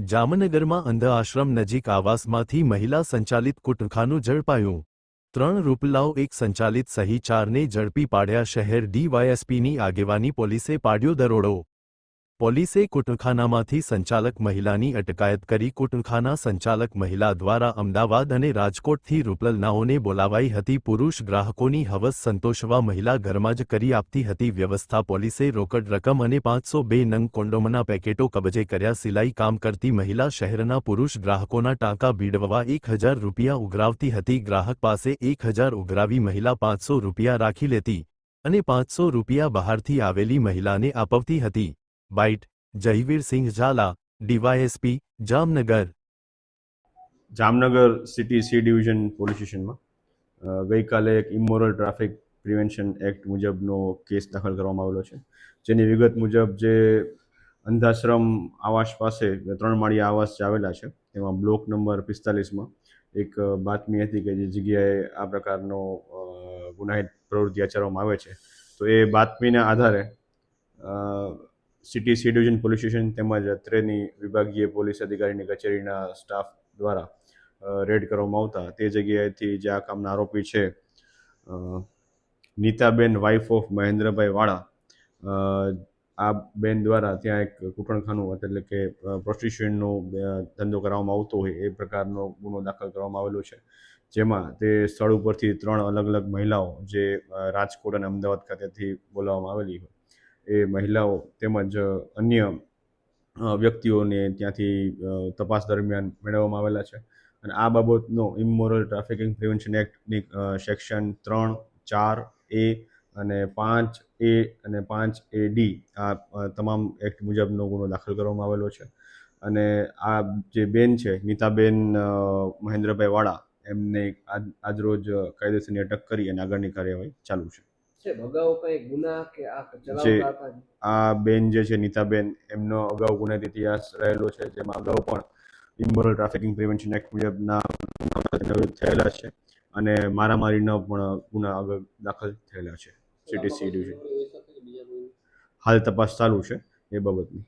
જામનગરમાં અંધ આશ્રમ નજીક આવાસમાંથી મહિલા સંચાલિત કુટખાનું ઝડપાયું. ત્રણ રૂપલાઓ એક સંચાલિત સહી ચારને ઝડપી પાડ્યા શહેર ડીવાયએસપીની આગેવાની પોલીસે પાડ્યો દરોડો. પોલીસે કુટુંખાનામાંથી સંચાલક મહિલાની અટકાયત કરી કુટખાના સંચાલક મહિલા દ્વારા અમદાવાદ અને રાજકોટથી રૂપલનાઓને બોલાવાઈ હતી. પુરુષ ગ્રાહકોની હવસ સંતોષવા મહિલા ઘરમાં જ કરી આપતી હતી. વ્યવસ્થા પોલીસે રોકડ રકમ અને પાંચસો બે નંગ કોન્ડોમના પેકેટો કબજે કર્યા. સિલાઈ કામ કરતી મહિલા શહેરના પુરુષ ગ્રાહકોના ટાંકા ભીડવવા એક હજાર રૂપિયા ઉઘરાવતી હતી. ગ્રાહક પાસે એક હજાર ઉઘરાવી મહિલા પાંચસો રૂપિયા રાખી લેતી અને પાંચસો રૂપિયા બહારથી આવેલી મહિલાને આપવતી હતી. Bite Jayvirsinh Jhala, DYSP, Jamnagar. Jamnagar city C division police સ્ટેશનમાં ગઈકાલે એક ઇમોરલ ટ્રાફિક પ્રિવેન્શન એક્ટ મુજબનો કેસ દાખલ કરવામાં આવેલો છે. જેની વિગત મુજબ જે અંધાશ્રમ આવાસ પાસે ત્રણ માળી આવાસ જે આવેલા છે તેમાં બ્લોક નંબર પિસ્તાલીસમાં એક બાતમી હતી કે જે જગ્યાએ આ પ્રકારનો ગુનાહિત પ્રવૃત્તિ આચરવામાં આવે છે. તો એ બાતમીના આધારે city C division police station તેમજ અત્રેની વિભાગીય પોલીસ અધિકારીની કચેરીના સ્ટાફ દ્વારા રેડ કરવામાં આવતા. તે જગ્યાએથી જે આ કામના આરોપી છે નીતાબેન વાઇફ ઓફ મહેન્દ્રભાઈ વાળા આ બેન દ્વારા ત્યાં એક કૂટણખાનું એટલે કે પ્રોસ્ટિટ્યુશનનો ધંધો કરવામાં આવતો હોય એ પ્રકારનો ગુનો દાખલ કરવામાં આવેલો છે. જેમાં તે સ્થળ ઉપરથી ત્રણ અલગ અલગ મહિલાઓ જે રાજકોટ અને અમદાવાદ ખાતેથી બોલાવવામાં આવેલી હોય. એ મહિલાઓ તેમજ અન્ય વ્યક્તિઓને ત્યાંથી તપાસ દરમિયાન મેળવવામાં આવેલા છે. અને આ બાબતનો ઇમોરલ ટ્રાફિકિંગ પ્રિવેન્શન એક્ટની સેક્શન ત્રણ, ચાર, એ અને પાંચ, એ અને પાંચ, એ, ડી આ તમામ એક્ટ મુજબનો ગુનો દાખલ કરવામાં આવેલો છે. અને આ જે બેન છે, નીતાબેન મહેન્દ્રભાઈ વાળા, એમને આજ આજરોજ કાયદેસરની અટક કરી અને આગળની કાર્યવાહી ચાલુ છે. ગુના જે આ બેન જે છે નીતાબેન એમનો અગાઉ ગુનાહિત ઇતિહાસ રહેલો છે જેમાં અગાઉ પણ ઇમોરલ ટ્રાફિકિંગ પ્રિવેન્શન એક્ટ મુજબના થયેલા છે અને મારામારીનો પણ ગુના આગળ દાખલ થયેલા છે. સિટી સી ડિવિઝન હાલ તપાસ ચાલુ છે એ બાબતની.